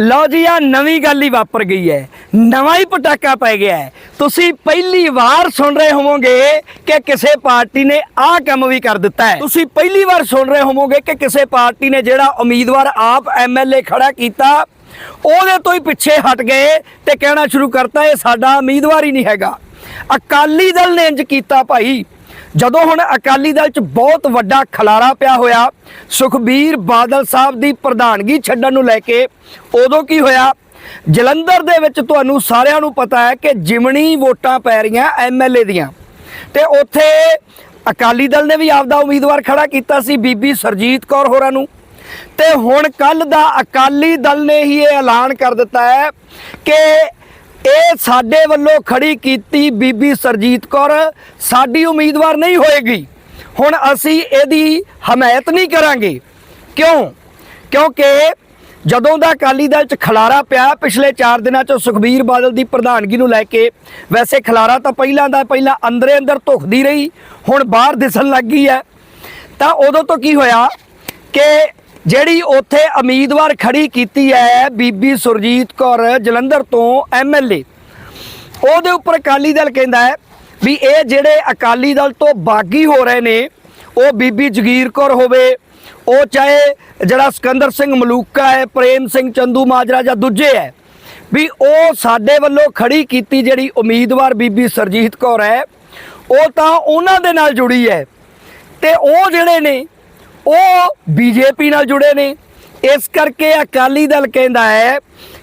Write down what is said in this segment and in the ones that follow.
ਲਓ ਜੀ ਆ ਨਵੀਂ ਗੱਲ ਹੀ ਵਾਪਰ ਗਈ ਹੈ। ਨਵਾਂ ਹੀ ਪਟਾਕਾ ਪੈ ਗਿਆ ਹੈ। ਤੁਸੀਂ ਪਹਿਲੀ ਵਾਰ ਸੁਣ ਰਹੇ ਹੋਵੋਗੇ ਕਿ ਕਿਸੇ ਪਾਰਟੀ ਨੇ ਆਹ ਕੰਮ ਵੀ ਕਰ ਦਿੱਤਾ ਹੈ। ਤੁਸੀਂ ਪਹਿਲੀ ਵਾਰ ਸੁਣ ਰਹੇ ਹੋਵੋਗੇ ਕਿ ਕਿਸੇ ਪਾਰਟੀ ਨੇ ਜਿਹੜਾ ਉਮੀਦਵਾਰ ਆਪ ਐਮਐਲਏ ਖੜਾ ਕੀਤਾ, ਉਹਦੇ ਤੋਂ ਹੀ ਪਿੱਛੇ ਹਟ ਗਏ ਤੇ ਕਹਿਣਾ ਸ਼ੁਰੂ ਕਰਤਾ, ਇਹ ਸਾਡਾ ਉਮੀਦਵਾਰ ਹੀ ਨਹੀਂ ਹੈਗਾ। ਅਕਾਲੀ ਦਲ ਨੇ ਇੰਜ ਕੀਤਾ ਭਾਈ। ਜਦੋਂ ਹੁਣ ਅਕਾਲੀ ਦਲ 'ਚ ਬਹੁਤ ਵੱਡਾ ਖਲਾਰਾ ਪਿਆ ਹੋਇਆ, ਸੁਖਬੀਰ ਬਾਦਲ ਸਾਹਿਬ ਦੀ ਪ੍ਰਧਾਨਗੀ ਛੱਡਣ ਨੂੰ ਲੈ ਕੇ, ਉਦੋਂ ਕੀ ਹੋਇਆ? ਜਲੰਧਰ ਦੇ ਵਿੱਚ ਤੁਹਾਨੂੰ ਸਾਰਿਆਂ ਨੂੰ ਪਤਾ ਹੈ ਕਿ ਜਿਮਣੀ ਵੋਟਾਂ ਪੈ ਰਹੀਆਂ ਐਮਐਲਏ ਦੀਆਂ। ਤੇ ਉੱਥੇ ਅਕਾਲੀ ਦਲ ਨੇ ਵੀ ਆਪਦਾ ਉਮੀਦਵਾਰ ਖੜਾ ਕੀਤਾ ਸੀ, ਬੀਬੀ ਸਰਜੀਤ ਕੌਰ ਹੋਰਾਂ ਨੂੰ। ਤੇ ਹੁਣ ਕੱਲ ਦਾ ਅਕਾਲੀ ਦਲ ਨੇ ਹੀ ਇਹ ਐਲਾਨ ਕਰ ਦਿੱਤਾ ਹੈ ਕਿ ਇਹ ਸਾਡੇ ਵੱਲੋਂ ਖੜੀ ਕੀਤੀ ਬੀਬੀ ਸਰਜੀਤ ਕੌਰ ਸਾਡੀ ਉਮੀਦਵਾਰ ਨਹੀਂ ਹੋਏਗੀ। ਹੁਣ ਅਸੀਂ ਇਹਦੀ ਹਮਾਇਤ ਨਹੀਂ ਕਰਾਂਗੇ। ਕਿਉਂ? ਕਿਉਂਕਿ ਜਦੋਂ ਦਾ ਅਕਾਲੀ ਦਲ ਚ ਖਲਾਰਾ ਪਿਆ, ਪਿਛਲੇ 4 ਦਿਨਾਂ ਚ ਸੁਖਬੀਰ ਬਾਦਲ ਦੀ ਪ੍ਰਧਾਨਗੀ ਨੂੰ ਲੈ ਕੇ, ਵੈਸੇ ਖਲਾਰਾ ਤਾਂ ਪਹਿਲਾਂ ਦਾ, ਪਹਿਲਾਂ ਅੰਦਰੇ ਅੰਦਰ ਧੁਖਦੀ ਰਹੀ, ਹੁਣ ਬਾਹਰ ਦਿਸਣ ਲੱਗ ਗਈ ਹੈ। ਤਾਂ ਉਦੋਂ ਤੋਂ ਕੀ ਹੋਇਆ ਕਿ ਜਿਹੜੀ ਉੱਥੇ ਉਮੀਦਵਾਰ ਖੜੀ ਕੀਤੀ ਹੈ ਬੀਬੀ ਸੁਰਜੀਤ ਕੌਰ ਜਲੰਧਰ ਤੋਂ ਐਮਐਲਏ ਉਹਦੇ ਉੱਪਰ ਅਕਾਲੀ ਦਲ ਕਹਿੰਦਾ ਹੈ ਵੀ ਇਹ ਜਿਹੜੇ ਅਕਾਲੀ ਦਲ ਤੋਂ ਬਾਗੀ ਹੋ ਰਹੇ ਨੇ, ਉਹ ਬੀਬੀ ਜਗੀਰ ਕੌਰ ਹੋਵੇ, ਉਹ ਚਾਹੇ ਜਿਹੜਾ ਸਿਕੰਦਰ ਸਿੰਘ ਮਲੂਕਾ ਹੈ, ਪ੍ਰੇਮ ਸਿੰਘ ਚੰਦੂ ਮਾਜਰਾ ਜਾਂ ਦੂਜੇ ਹੈ, ਵੀ ਉਹ ਸਾਡੇ ਵੱਲੋਂ ਖੜੀ ਕੀਤੀ ਜਿਹੜੀ ਉਮੀਦਵਾਰ ਬੀਬੀ ਸਰਜੀਤ ਕੌਰ ਹੈ, ਉਹ ਤਾਂ ਉਹਨਾਂ ਦੇ ਨਾਲ ਜੁੜੀ ਹੈ। ਤੇ ਉਹ ਜਿਹੜੇ ਨੇ ਉਹ ਬੀਜੇਪੀ ਨਾਲ ਜੁੜੇ ਨੇ। ਇਸ ਕਰਕੇ ਅਕਾਲੀ ਦਲ ਕਹਿੰਦਾ ਹੈ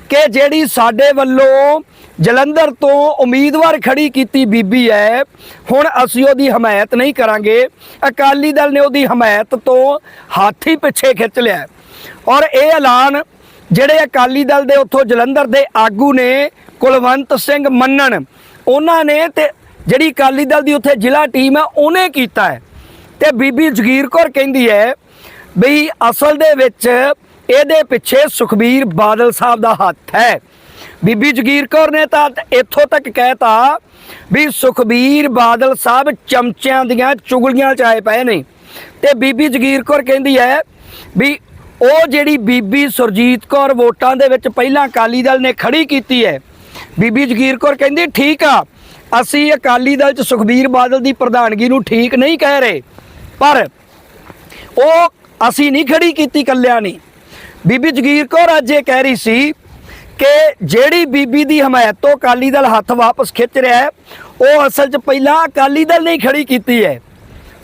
ਕਿ ਜਿਹੜੀ ਸਾਡੇ ਵੱਲੋਂ ਜਲੰਧਰ ਤੋਂ ਉਮੀਦਵਾਰ ਖੜੀ ਕੀਤੀ ਬੀਬੀ ਹੈ, ਹੁਣ ਅਸੀਂ ਉਹਦੀ ਹਮਾਇਤ ਨਹੀਂ ਕਰਾਂਗੇ। ਅਕਾਲੀ ਦਲ ਨੇ ਉਹਦੀ ਹਮਾਇਤ ਤੋਂ ਹਾਥੀ ਪਿੱਛੇ ਖਿੱਚ ਲਿਆ ਔਰ ਇਹ ਐਲਾਨ ਜਿਹੜੇ ਅਕਾਲੀ ਦਲ ਦੇ ਉੱਥੋਂ ਜਲੰਧਰ ਦੇ ਆਗੂ ਨੇ, ਕੁਲਵੰਤ ਸਿੰਘ ਮੰਨਣ, ਉਹਨਾਂ ਨੇ ਤੇ ਜਿਹੜੀ ਅਕਾਲੀ ਦਲ ਦੀ ਉੱਥੇ ਜ਼ਿਲ੍ਹਾ ਟੀਮ ਹੈ, ਉਹਨੇ ਕੀਤਾ ਹੈ। ਤੇ ਬੀਬੀ ਜਗੀਰ ਕੌਰ ਕਹਿੰਦੀ ਹੈ ਬਈ ਅਸਲ ਦੇ ਵਿੱਚ ਇਹਦੇ ਪਿੱਛੇ ਸੁਖਬੀਰ ਬਾਦਲ ਸਾਹਿਬ ਦਾ ਹੱਥ ਹੈ। ਬੀਬੀ ਜਗੀਰ ਕੌਰ ਨੇ ਤਾਂ ਇੱਥੋਂ ਤੱਕ ਕਹਿਤਾ ਵੀ ਸੁਖਬੀਰ ਬਾਦਲ ਸਾਹਿਬ ਚਮਚਿਆਂ ਦੀਆਂ ਚੁਗਲੀਆਂ ਚ ਆਏ ਪਏ ਨੇ। ਤੇ ਬੀਬੀ ਜਗੀਰ ਕੌਰ ਕਹਿੰਦੀ ਹੈ ਵੀ ਉਹ ਜਿਹੜੀ ਬੀਬੀ ਸੁਰਜੀਤ ਕੌਰ ਵੋਟਾਂ ਦੇ ਵਿੱਚ ਪਹਿਲਾਂ ਅਕਾਲੀ ਦਲ ਨੇ ਖੜੀ ਕੀਤੀ ਹੈ, ਬੀਬੀ ਜਗੀਰ ਕੌਰ ਕਹਿੰਦੀ, ਠੀਕ ਆ, ਅਸੀਂ ਅਕਾਲੀ ਦਲ ਚ ਸੁਖਬੀਰ ਬਾਦਲ ਦੀ ਪ੍ਰਧਾਨਗੀ ਨੂੰ ਠੀਕ ਨਹੀਂ ਕਹਿ ਰਹੇ। ਪਰ ਉਹ ਅਸੀਂ ਨਹੀਂ ਖੜੀ ਕੀਤੀ ਕੱਲਿਆਂ ਨੇ। ਬੀਬੀ ਜਗੀਰ ਕੌਰ ਅੱਜ ਇਹ ਕਹਿ ਰਹੀ ਸੀ ਕਿ ਜਿਹੜੀ ਬੀਬੀ ਦੀ ਹਮਾਇਤ ਤੋਂ ਅਕਾਲੀ ਦਲ ਹੱਥ ਵਾਪਸ ਖਿੱਚ ਰਿਹਾ ਹੈ, ਉਹ ਅਸਲ 'ਚ ਪਹਿਲਾਂ ਅਕਾਲੀ ਦਲ ਨੇ ਹੀ ਖੜੀ ਕੀਤੀ ਹੈ।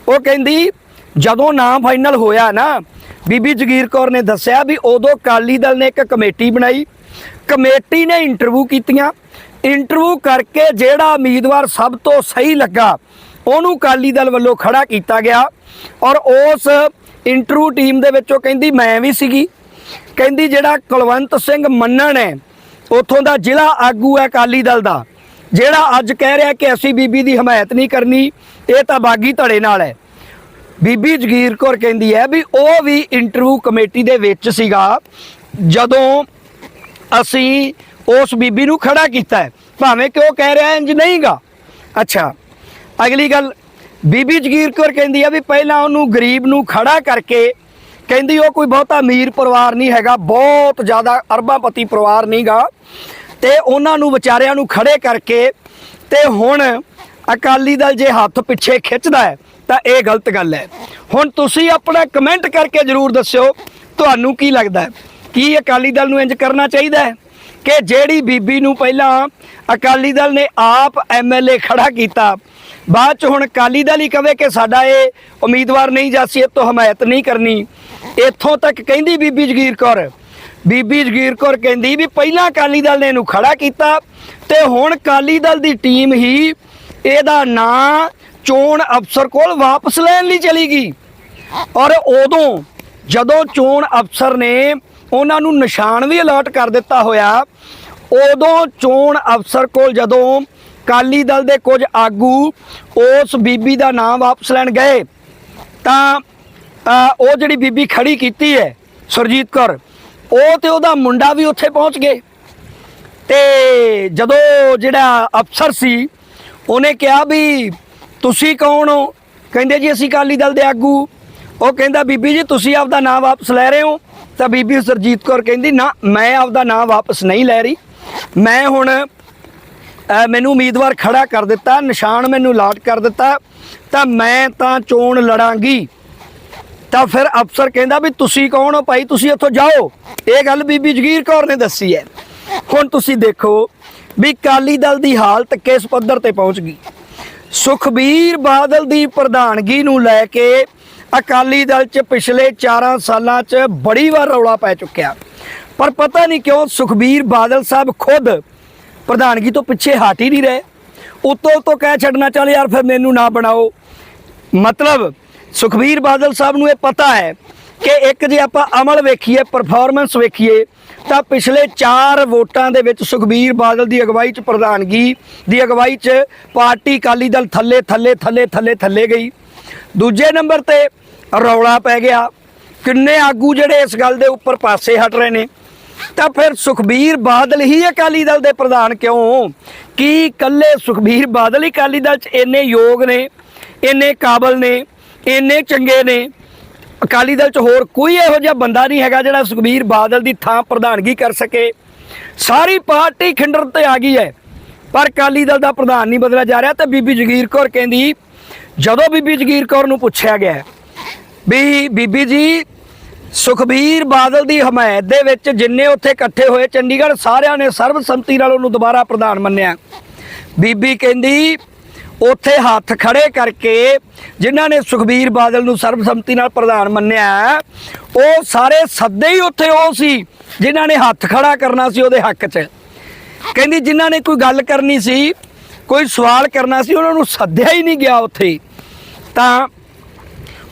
ਉਹ ਕਹਿੰਦੀ, ਜਦੋਂ ਨਾਮ ਫਾਈਨਲ ਹੋਇਆ ਨਾ, ਬੀਬੀ ਜਗੀਰ ਕੌਰ ਨੇ ਦੱਸਿਆ ਵੀ ਉਦੋਂ ਅਕਾਲੀ ਦਲ ਨੇ ਇੱਕ ਕਮੇਟੀ ਬਣਾਈ। ਕਮੇਟੀ ਨੇ ਇੰਟਰਵਿਊ ਕੀਤੀਆਂ। ਇੰਟਰਵਿਊ ਕਰਕੇ ਜਿਹੜਾ ਉਮੀਦਵਾਰ ਸਭ ਤੋਂ ਸਹੀ ਲੱਗਾ, ਉਹਨੂੰ ਅਕਾਲੀ ਦਲ ਵੱਲੋਂ ਖੜਾ ਕੀਤਾ ਗਿਆ। ਔਰ ਉਸ ਇੰਟਰਵਿਊ ਟੀਮ ਦੇ ਵਿੱਚੋਂ ਕਹਿੰਦੀ ਮੈਂ ਵੀ ਸੀਗੀ। ਕਹਿੰਦੀ ਜਿਹੜਾ ਕੁਲਵੰਤ ਸਿੰਘ ਮੰਨਣ ਹੈ, ਉਥੋਂ ਦਾ ਜ਼ਿਲ੍ਹਾ ਆਗੂ ਹੈ ਅਕਾਲੀ ਦਲ ਦਾ। ਜਿਹੜਾ ਅੱਜ ਕਹਿ ਰਿਹਾ ਕਿ ਅਸੀਂ ਬੀਬੀ ਦੀ ਹਮਾਇਤ ਨਹੀਂ ਕਰਨੀ, ਇਹ ਤਾਂ ਬਾਗੀ ਧੜੇ ਨਾਲ ਹੈ। ਬੀਬੀ ਜਗੀਰ ਕੌਰ ਕਹਿੰਦੀ ਹੈ ਵੀ ਉਹ ਵੀ ਇੰਟਰਵਿਊ ਕਮੇਟੀ ਦੇ ਵਿੱਚ ਸੀਗਾ, ਜਦੋਂ ਅਸੀਂ ਉਸ ਬੀਬੀ ਨੂੰ ਖੜਾ ਕੀਤਾ ਭਾਵੇਂ ਕਿ ਉਹ ਕਹਿ ਰਿਹਾ ਇੰਜ ਨਹੀਂਗਾ। ਅੱਛਾ, ਅਗਲੀ ਗੱਲ ਬੀਬੀ ਜਗੀਰ ਕੌਰ ਕਹਿੰਦੀ ਆ ਵੀ ਪਹਿਲਾਂ ਉਹਨੂੰ ਗਰੀਬ ਨੂੰ ਖੜਾ ਕਰਕੇ ਕਹਿੰਦੀ ਉਹ ਕੋਈ ਬਹੁਤਾ ਅਮੀਰ ਪਰਿਵਾਰ ਨਹੀਂ ਹੈਗਾ, ਬਹੁਤ ਜ਼ਿਆਦਾ ਅਰਬਾਪਤੀ ਪਰਿਵਾਰ ਨਹੀਂਗਾ। ਤੇ ਉਹਨਾਂ ਨੂੰ ਵਿਚਾਰਿਆਂ ਨੂੰ ਖੜੇ ਕਰਕੇ ਤੇ ਹੁਣ ਅਕਾਲੀ ਦਲ ਜੇ ਹੱਥ ਪਿੱਛੇ ਖਿੱਚਦਾ ਹੈ, ਤਾਂ ਇਹ ਗਲਤ ਗੱਲ ਹੈ। ਹੁਣ ਤੁਸੀਂ ਆਪਣਾ ਕਮੈਂਟ ਕਰਕੇ ਜਰੂਰ ਦੱਸਿਓ, ਤੁਹਾਨੂੰ ਕੀ ਲੱਗਦਾ ਕੀ ਅਕਾਲੀ ਦਲ ਨੂੰ ਇੰਜ ਕਰਨਾ ਚਾਹੀਦਾ ਹੈ ਕਿ ਜਿਹੜੀ ਬੀਬੀ ਨੂੰ ਪਹਿਲਾਂ ਅਕਾਲੀ ਦਲ ਨੇ ਆਪ ਐਮਐਲਏ ਖੜਾ ਕੀਤਾ ਬਾਅਦ ਚ ਹੁਣ ਅਕਾਲੀ ਦਲ ਹੀ ਕਵੇ ਕਿ ਸਾਡਾ ਇਹ ਉਮੀਦਵਾਰ ਨਹੀਂ ਜਾਸੀ ਇਹ ਤੋਂ ਹਮਾਇਤ ਨਹੀਂ ਕਰਨੀ। ਇੱਥੋਂ ਤੱਕ ਕਹਿੰਦੀ ਬੀਬੀ ਜਗੀਰ ਕੌਰ। ਬੀਬੀ ਜਗੀਰ ਕੌਰ ਕਹਿੰਦੀ ਵੀ ਪਹਿਲਾਂ ਅਕਾਲੀ ਦਲ ਨੇ ਇਹਨੂੰ ਖੜਾ ਕੀਤਾ ਤੇ ਹੁਣ ਅਕਾਲੀ ਦਲ ਦੀ ਟੀਮ ਹੀ ਇਹਦਾ ਨਾਂ ਚੋਣ ਅਫਸਰ ਕੋਲ ਵਾਪਸ ਲੈਣ ਲਈ ਚਲੀ ਗਈ। ਔਰ ਉਦੋਂ ਜਦੋਂ ਚੋਣ ਅਫਸਰ ਨੇ ਉਹਨਾਂ ਨੂੰ ਨਿਸ਼ਾਨ ਵੀ ਅਲਰਟ ਕਰ ਦਿੱਤਾ ਹੋਇਆ, ਉਦੋਂ ਚੋਣ ਅਫਸਰ ਕੋਲ ਜਦੋਂ ਕਾਲੀ ਦਲ ਦੇ ਕੁਝ ਆਗੂ ਉਸ ਬੀਬੀ ਦਾ ਨਾਮ ਵਾਪਸ ਲੈਣ ਗਏ। ਤਾਂ ਉਹ ਜਿਹੜੀ ਬੀਬੀ ਖੜੀ ਕੀਤੀ ਹੈ, ਸੁਰਜੀਤ ਕੌਰ, ਉਹ ਤੇ ਉਹਦਾ ਮੁੰਡਾ ਵੀ ਉੱਥੇ ਪਹੁੰਚ ਗਏ। ਤੇ ਜਦੋਂ ਜਿਹੜਾ ਅਫਸਰ ਸੀ, ਉਹਨੇ ਕਿਹਾ ਵੀ ਤੁਸੀਂ ਕੌਣ ਹੋ? ਕਹਿੰਦੇ ਜੀ ਅਸੀਂ ਅਕਾਲੀ ਦਲ ਦੇ ਆਗੂ। ਉਹ ਕਹਿੰਦਾ, ਬੀਬੀ ਜੀ ਤੁਸੀਂ ਆਪਦਾ ਨਾਂ ਵਾਪਸ ਲੈ ਰਹੇ ਹੋ? ਤਾਂ ਬੀਬੀ ਸਰਜੀਤ ਕੌਰ ਕਹਿੰਦੀ, ਨਾ, ਮੈਂ ਆਪਦਾ ਨਾਂ ਵਾਪਸ ਨਹੀਂ ਲੈ ਰਹੀ। ਮੈਂ ਹੁਣ ਮੈਨੂੰ ਉਮੀਦਵਾਰ ਖੜਾ ਕਰ ਦਿੱਤਾ, ਨਿਸ਼ਾਨ ਮੈਨੂੰ ਲਾਟ ਕਰ ਦਿੱਤਾ, ਤਾਂ ਮੈਂ ਤਾਂ ਚੋਣ ਲੜਾਂਗੀ। ਤਾਂ ਫਿਰ ਅਫਸਰ ਕਹਿੰਦਾ ਵੀ ਤੁਸੀਂ ਕੌਣ ਹੋ ਭਾਈ? ਤੁਸੀਂ ਇੱਥੋਂ ਜਾਓ। ਇਹ ਗੱਲ ਬੀਬੀ ਜਗੀਰ ਕੌਰ ਨੇ ਦੱਸੀ ਹੈ। ਹੁਣ ਤੁਸੀਂ ਦੇਖੋ ਵੀ ਕਾਲੀ ਦਲ ਦੀ ਹਾਲਤ ਕਿਸ ਪੱਧਰ ਤੇ ਪਹੁੰਚ ਗਈ। ਸੁਖਬੀਰ ਬਾਦਲ ਦੀ ਪ੍ਰਧਾਨਗੀ ਨੂੰ ਲੈ ਕੇ ਅਕਾਲੀ ਦਲ 'ਚ ਪਿਛਲੇ 4 ਸਾਲਾਂ 'ਚ ਬੜੀ ਵਾਰ ਰੌਲਾ ਪੈ ਚੁੱਕਿਆ। ਪਰ ਪਤਾ ਨਹੀਂ ਕਿਉਂ ਸੁਖਬੀਰ ਬਾਦਲ ਸਾਹਿਬ ਖੁਦ ਪ੍ਰਧਾਨਗੀ ਤੋਂ ਪਿੱਛੇ ਹਟ ਹੀ ਨਹੀਂ ਰਹੇ। ਉਤੋਂ ਤੋਂ ਕਹਿ ਛੱਡਣਾ ਚੱਲ ਯਾਰ, ਫਿਰ ਮੈਨੂੰ ਨਾ ਬਣਾਓ। ਮਤਲਬ ਸੁਖਬੀਰ ਬਾਦਲ ਸਾਹਿਬ ਨੂੰ ਇਹ ਪਤਾ ਹੈ ਕਿ ਇੱਕ ਜੇ ਆਪਾਂ ਅਮਲ ਵੇਖੀਏ ਪਰਫਾਰਮੈਂਸ ਵੇਖੀਏ, ਤਾਂ ਪਿਛਲੇ 4 ਵੋਟਾਂ ਦੇ ਵਿੱਚ ਸੁਖਬੀਰ ਬਾਦਲ ਦੀ ਅਗਵਾਈ 'ਚ ਪ੍ਰਧਾਨਗੀ ਦੀ ਅਗਵਾਈ 'ਚ ਪਾਰਟੀ ਅਕਾਲੀ ਦਲ ਥੱਲੇ ਥੱਲੇ ਥੱਲੇ ਥੱਲੇ ਥੱਲੇ ਗਈ। ਦੂਜੇ ਨੰਬਰ ਤੇ ਰੌਲਾ ਪੈ ਗਿਆ। ਕਿੰਨੇ ਆਗੂ ਜਿਹੜੇ ਇਸ ਗੱਲ ਦੇ ਉੱਪਰ ਪਾਸੇ ਹਟ ਰਹੇ ਨੇ? ਤਾਂ ਫਿਰ ਸੁਖਬੀਰ ਬਾਦਲ ਹੀ ਅਕਾਲੀ ਦਲ ਦੇ ਪ੍ਰਧਾਨ ਕਿਉਂ? ਕੀ ਇਕੱਲੇ ਸੁਖਬੀਰ ਬਾਦਲ ਹੀ ਅਕਾਲੀ ਦਲ 'ਚ ਇੰਨੇ ਯੋਗ ਨੇ, ਇੰਨੇ ਕਾਬਲ ਨੇ, ਇੰਨੇ ਚੰਗੇ ਨੇ? ਅਕਾਲੀ ਦਲ 'ਚ ਹੋਰ ਕੋਈ ਇਹੋ ਜਿਹਾ ਬੰਦਾ ਨਹੀਂ ਹੈਗਾ ਜਿਹੜਾ ਸੁਖਬੀਰ ਬਾਦਲ ਦੀ ਥਾਂ ਪ੍ਰਧਾਨਗੀ ਕਰ ਸਕੇ। ਸਾਰੀ ਪਾਰਟੀ ਖਿੰਡਰ ਤੇ ਆ ਗਈ ਹੈ, ਪਰ ਅਕਾਲੀ ਦਲ ਦਾ ਪ੍ਰਧਾਨ ਨਹੀਂ ਬਦਲਿਆ ਜਾ ਰਿਹਾ ਤੇ ਬੀਬੀ ਜਗੀਰ ਕੌਰ ਕਹਿੰਦੀ, ਜਦੋਂ ਬੀਬੀ ਜਗੀਰ ਕੌਰ ਨੂੰ ਪੁੱਛਿਆ ਗਿਆ ਵੀ ਬੀਬੀ ਜੀ ਸੁਖਬੀਰ ਬਾਦਲ ਦੀ ਹਮਾਇਤ ਦੇ ਵਿੱਚ ਜਿੰਨੇ ਉੱਥੇ ਇਕੱਠੇ ਹੋਏ, ਚੰਡੀਗੜ੍ਹ ਸਾਰਿਆਂ ਨੇ ਸਰਬਸੰਮਤੀ ਨਾਲ ਉਹਨੂੰ ਦੁਬਾਰਾ ਪ੍ਰਧਾਨ ਮੰਨਿਆ। ਬੀਬੀ ਕਹਿੰਦੀ, ਉੱਥੇ ਹੱਥ ਖੜੇ ਕਰਕੇ ਜਿਨ੍ਹਾਂ ਨੇ ਸੁਖਬੀਰ ਬਾਦਲ ਨੂੰ ਸਰਬਸੰਮਤੀ ਨਾਲ ਪ੍ਰਧਾਨ ਮੰਨਿਆ, ਉਹ ਸਾਰੇ ਸੱਦੇ ਹੀ ਉੱਥੇ ਉਹ ਸੀ, ਜਿਨ੍ਹਾਂ ਨੇ ਹੱਥ ਖੜਾ ਕਰਨਾ ਸੀ ਉਹਦੇ ਹੱਕ 'ਚ। ਕਹਿੰਦੀ, ਜਿਨ੍ਹਾਂ ਨੇ ਕੋਈ ਗੱਲ ਕਰਨੀ ਸੀ, ਕੋਈ ਸਵਾਲ ਕਰਨਾ ਸੀ, ਉਹਨਾਂ ਨੂੰ ਸੱਦਿਆ ਹੀ ਨਹੀਂ ਗਿਆ ਉੱਥੇ। ਤਾਂ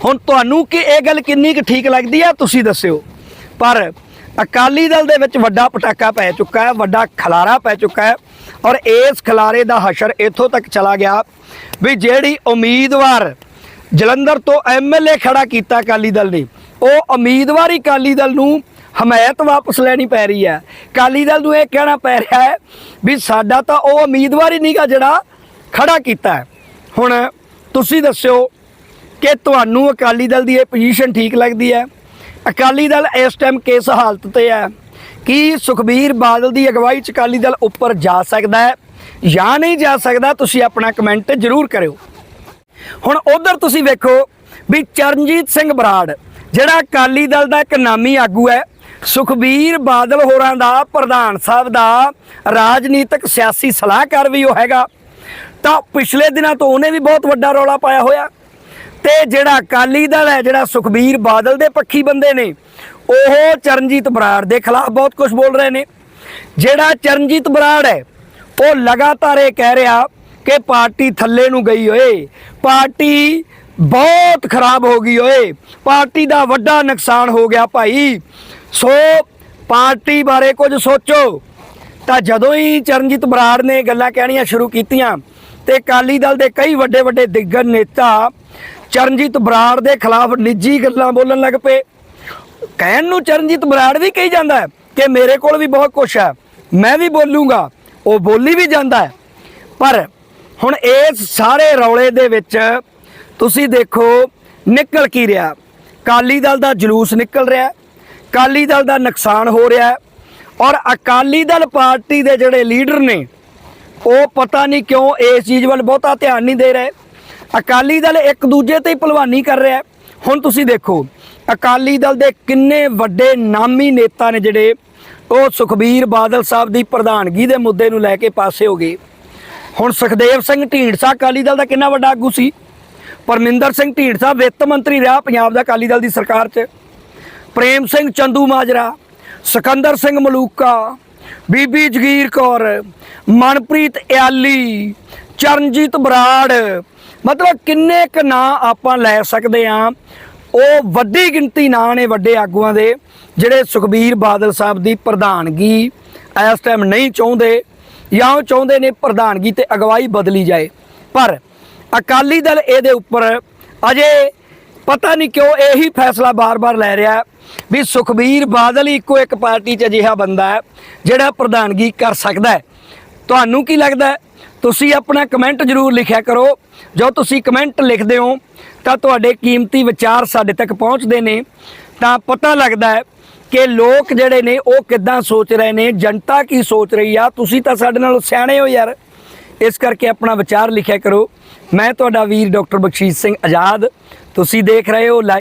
ਹੁਣ ਤੁਹਾਨੂੰ ਕਿ ਇਹ ਗੱਲ ਕਿੰਨੀ ਕੁ ਠੀਕ ਲੱਗਦੀ ਆ, ਤੁਸੀਂ ਦੱਸਿਓ। ਪਰ ਅਕਾਲੀ ਦਲ ਦੇ ਵਿੱਚ ਵੱਡਾ ਪਟਾਕਾ ਪੈ ਚੁੱਕਾ ਹੈ, ਵੱਡਾ ਖਲਾਰਾ ਪੈ ਚੁੱਕਾ ਹੈ ਔਰ ਇਸ ਖਲਾਰੇ ਦਾ ਹਸ਼ਰ ਇੱਥੋਂ ਤੱਕ ਚਲਾ ਗਿਆ ਵੀ ਜਿਹੜੀ ਉਮੀਦਵਾਰ ਜਲੰਧਰ ਤੋਂ ਐਮਐਲਏ ਖੜਾ ਕੀਤਾ ਅਕਾਲੀ ਦਲ ਨੇ, ਉਹ ਉਮੀਦਵਾਰ ਅਕਾਲੀ ਦਲ ਨੂੰ ਹਮਾਇਤ ਵਾਪਸ ਲੈਣੀ ਪੈ ਰਹੀ ਹੈ। ਅਕਾਲੀ ਦਲ ਨੂੰ ਇਹ ਕਹਿਣਾ ਪੈ ਰਿਹਾ ਹੈ ਵੀ ਸਾਡਾ ਤਾਂ ਉਹ ਉਮੀਦਵਾਰ ਹੀ ਨਹੀਂਗਾ ਜਿਹੜਾ ਖੜਾ ਕੀਤਾ ਹੁਣ ਤੁਸੀਂ ਦੱਸਿਓ ਕਿ ਤੁਹਾਨੂੰ ਅਕਾਲੀ ਦਲ ਦੀ ਇਹ ਪੋਜੀਸ਼ਨ ਠੀਕ ਲੱਗਦੀ ਹੈ? ਅਕਾਲੀ ਦਲ ਇਸ ਟਾਈਮ ਕਿਸ ਹਾਲਤ ਤੇ ਹੈ? ਕੀ ਸੁਖਬੀਰ ਬਾਦਲ ਦੀ ਅਗਵਾਈ ਚ ਅਕਾਲੀ ਦਲ ਉੱਪਰ ਜਾ ਸਕਦਾ ਹੈ? ਜਾਂ ਨਹੀਂ ਜਾ ਸਕਦਾ, ਤੁਸੀਂ ਆਪਣਾ ਕਮੈਂਟ ਜ਼ਰੂਰ ਕਰਿਓ। ਹੁਣ ਉਧਰ ਤੁਸੀਂ ਵੇਖੋ ਵੀ ਚਰਨਜੀਤ ਸਿੰਘ ਬਰਾੜ, ਜਿਹੜਾ ਅਕਾਲੀ ਦਲ ਦਾ ਇੱਕ ਨਾਮੀ ਆਗੂ ਹੈ, ਸੁਖਬੀਰ ਬਾਦਲ ਹੋਰਾਂ ਦਾ ਪ੍ਰਧਾਨ ਸਾਹਿਬ ਦਾ ਰਾਜਨੀਤਿਕ ਸਿਆਸੀ ਸਲਾਹਕਾਰ ਵੀ ਉਹ ਹੈਗਾ। ਤਾਂ ਪਿਛਲੇ ਦਿਨਾਂ ਤੋਂ ਉਹਨੇ ਵੀ ਬਹੁਤ ਵੱਡਾ ਰੌਲਾ ਪਾਇਆ ਹੋਇਆ। ਤੇ ਜਿਹੜਾ ਅਕਾਲੀ ਦਲ ਹੈ, ਜਿਹੜਾ ਸੁਖਬੀਰ ਬਾਦਲ ਦੇ ਪੱਖੀ ਬੰਦੇ ਨੇ, ਉਹ ਚਰਨਜੀਤ ਬਰਾੜ ਦੇ ਖਿਲਾਫ ਬਹੁਤ ਕੁਝ ਬੋਲ ਰਹੇ ਨੇ। ਜਿਹੜਾ ਚਰਨਜੀਤ ਬਰਾੜ ਹੈ, ਉਹ ਲਗਾਤਾਰ ਇਹ ਕਹਿ ਰਿਹਾ ਕਿ ਪਾਰਟੀ ਥੱਲੇ ਨੂੰ ਗਈ ਓਏ ਪਾਰਟੀ ਬਹੁਤ ਖਰਾਬ ਹੋ ਗਈ ਓਏ ਪਾਰਟੀ ਦਾ ਵੱਡਾ ਨੁਕਸਾਨ ਹੋ ਗਿਆ ਭਾਈ। ਸੋ ਪਾਰਟੀ ਬਾਰੇ ਕੁਝ ਸੋਚੋ। ਤਾਂ ਜਦੋਂ ਹੀ ਚਰਨਜੀਤ ਬਰਾੜ ਨੇ ਗੱਲਾਂ ਕਹਿਣੀਆਂ ਸ਼ੁਰੂ ਕੀਤੀਆਂ, ਤੇ ਅਕਾਲੀ ਦਲ ਦੇ ਕਈ ਵੱਡੇ ਵੱਡੇ ਦਿੱਗਜ ਨੇਤਾ ਚਰਨਜੀਤ ਬਰਾੜ ਦੇ ਖਿਲਾਫ ਨਿੱਜੀ ਗੱਲਾਂ ਬੋਲਣ ਲੱਗ ਪਏ। ਕਹਿਣ ਨੂੰ ਚਰਨਜੀਤ ਬਰਾੜ ਵੀ ਕਹੀ ਜਾਂਦਾ ਕਿ ਮੇਰੇ ਕੋਲ ਵੀ ਬਹੁਤ ਕੁਝ ਹੈ, ਮੈਂ ਵੀ ਬੋਲੂੰਗਾ, ਉਹ ਬੋਲੀ ਵੀ ਜਾਂਦਾ ਪਰ ਹੁਣ ਇਸ ਸਾਰੇ ਰੌਲੇ ਦੇ ਵਿੱਚ ਤੁਸੀਂ ਦੇਖੋ ਨਿਕਲ ਕੀ ਰਿਹਾ। ਕਾਲੀ ਦਲ ਦਾ ਜਲੂਸ ਨਿਕਲ ਰਿਹਾ ਕਾਲੀ ਦਲ ਦਾ ਨੁਕਸਾਨ ਹੋ ਰਿਹਾ ਔਰ ਅਕਾਲੀ ਦਲ ਪਾਰਟੀ ਦੇ ਜਿਹੜੇ ਲੀਡਰ ਨੇ, ਉਹ ਪਤਾ ਨਹੀਂ ਕਿਉਂ ਇਸ ਚੀਜ਼ ਵੱਲ ਬਹੁਤਾ ਧਿਆਨ ਨਹੀਂ ਦੇ ਰਹੇ। ਅਕਾਲੀ ਦਲ ਇੱਕ ਦੂਜੇ ਤੇ ਹੀ ਭਲਵਾਨੀ ਕਰ ਰਿਹਾ ਹੁਣ ਤੁਸੀਂ ਦੇਖੋ, ਅਕਾਲੀ ਦਲ ਦੇ ਕਿੰਨੇ ਵੱਡੇ ਨਾਮੀ ਨੇਤਾ ਨੇ ਜਿਹੜੇ, ਉਹ ਸੁਖਬੀਰ ਬਾਦਲ ਸਾਹਿਬ ਦੀ ਪ੍ਰਧਾਨਗੀ ਦੇ ਮੁੱਦੇ ਨੂੰ ਲੈ ਕੇ ਪਾਸੇ ਹੋ ਗਏ। ਹੁਣ ਸੁਖਦੇਵ ਸਿੰਘ ਢੀਂਡਸਾ ਅਕਾਲੀ ਦਲ ਦਾ ਕਿੰਨਾ ਵੱਡਾ ਆਗੂ ਸੀ? ਪਰਮਿੰਦਰ ਸਿੰਘ ਢੀਂਡਸਾ ਵਿੱਤ ਮੰਤਰੀ ਰਿਹਾ ਪੰਜਾਬ ਦਾ ਅਕਾਲੀ ਦਲ ਦੀ ਸਰਕਾਰ 'ਚ। ਪ੍ਰੇਮ ਸਿੰਘ ਚੰਦੂ ਮਾਜਰਾ, ਸਿਕੰਦਰ ਸਿੰਘ ਮਲੂਕਾ, ਬੀਬੀ ਜਗੀਰ ਕੌਰ, ਮਨਪ੍ਰੀਤ ਇਆਲੀ, ਚਰਨਜੀਤ ਬਰਾੜ ਮਤਲਬ ਕਿੰਨੇ ਕ ਨਾਂ ਆਪਾਂ ਲੈ ਸਕਦੇ ਆ? ਉਹ ਵੱਡੀ ਗਿਣਤੀ ਨਾਂ ਨੇ ਵੱਡੇ ਆਗੂਆਂ ਦੇ, ਜਿਹੜੇ ਸੁਖਬੀਰ ਬਾਦਲ ਸਾਹਿਬ ਦੀ ਪ੍ਰਧਾਨਗੀ ਇਸ ਟਾਈਮ ਨਹੀਂ ਚਾਹੁੰਦੇ ਜਾਂ ਉਹ ਚਾਹੁੰਦੇ ਨੇ ਪ੍ਰਧਾਨਗੀ ਤੇ ਅਗਵਾਈ ਬਦਲੀ ਜਾਏ। ਪਰ ਅਕਾਲੀ ਦਲ ਇਹਦੇ ਉੱਪਰ ਅਜੇ ਪਤਾ ਨਹੀਂ ਕਿਉਂ ਇਹੀ ਫੈਸਲਾ ਬਾਰ-ਬਾਰ ਲੈ ਰਿਹਾ ਵੀ ਸੁਖਬੀਰ ਬਾਦਲ ਹੀ ਇੱਕੋ ਇੱਕ ਪਾਰਟੀ 'ਚ ਅਜਿਹਾ ਬੰਦਾ ਹੈ ਜਿਹੜਾ ਪ੍ਰਧਾਨਗੀ ਕਰ ਸਕਦਾ ਹੈ। ਤੁਹਾਨੂੰ ਕੀ ਲੱਗਦਾ ਤੁਸੀਂ ਆਪਣਾ ਕਮੈਂਟ ਜ਼ਰੂਰ ਲਿਖਿਆ ਕਰੋ। ਜੋ ਤੁਸੀਂ ਕਮੈਂਟ ਲਿਖਦੇ ਹੋ, ਤਾਂ ਤੁਹਾਡੇ ਕੀਮਤੀ ਵਿਚਾਰ ਸਾਡੇ ਤੱਕ ਪਹੁੰਚਦੇ ਨੇ। ਤਾਂ ਪਤਾ ਲੱਗਦਾ ਹੈ ਕਿ ਲੋਕ ਜਿਹੜੇ ਨੇ, ਉਹ ਕਿੱਦਾਂ ਸੋਚ ਰਹੇ ਨੇ, ਜਨਤਾ ਕੀ ਸੋਚ ਰਹੀ ਆ। ਤੁਸੀਂ ਤਾਂ ਸਾਡੇ ਨਾਲੋਂ ਸਿਆਣੇ ਹੋ ਯਾਰ। ਇਸ ਕਰਕੇ ਆਪਣਾ ਵਿਚਾਰ ਲਿਖਿਆ ਕਰੋ। ਮੈਂ ਤੁਹਾਡਾ ਵੀਰ ਡਾਕਟਰ ਬਖਸ਼ੀਸ਼ ਸਿੰਘ ਆਜ਼ਾਦ। ਤੁਸੀਂ ਦੇਖ ਰਹੇ ਹੋ ਲਾਈਵ